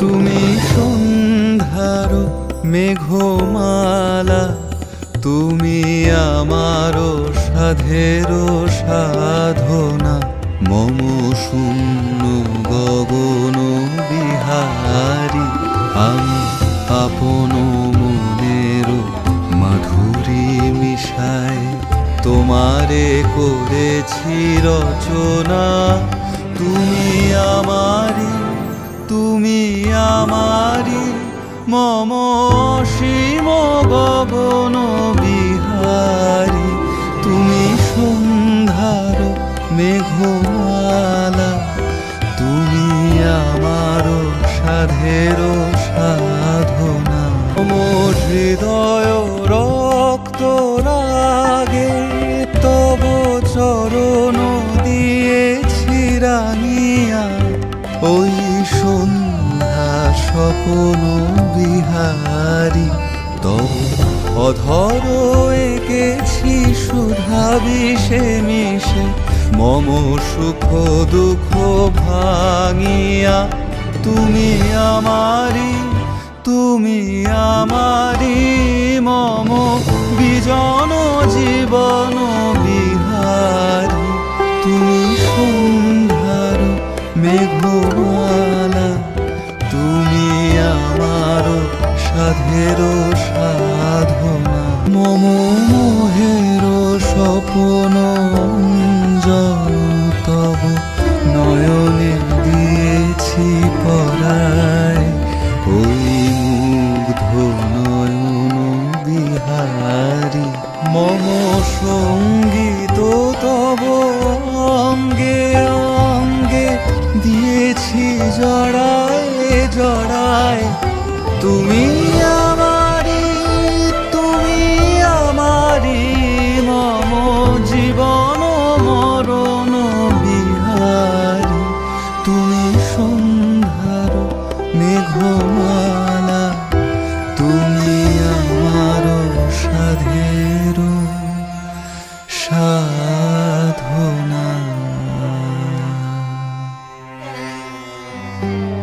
তুমি সন্ধ্যার মেঘমালা, তুমি আমার সাধের সাধনা। মম শূন্য গগন বিহারি, আমি আপন মনের মাধুরী মিশায় তোমারে করেছি রচনা, তুমি আমারি আমারি মম সীম গগন বিহারী, তুমি সন্ধ্যার মেঘমালা, তুমি আমার সাধের সাধনা। মম হৃদয় রক্ত রাগে, তব চরণ দিয়েছি রাঙিয়া ওই সন্ধ্যা স্বপন বিহারী। তব অধর এঁকেছি সুধা বিষে মিশে, মম সুখ দুঃখ ভাঙিয়া, তুমি আমারি তুমি আমারি মম বিজন জীবন বিহারী। তুমি সন্ধ্যার তুমি আমার সাধের সাধনা। মম মোহের স্বপন তব নয়নে দিয়েছি পরায়। ওই মুগ্ধ নয়ন বিহারী। মম সংগীত তব জড়ায় তুমি আমারি তুমি আমারি মম জীবন মরণ বিহারি। তুমি সন্ধ্যার মেঘমালা, তুমি আমার সাধের সাধনা। thank you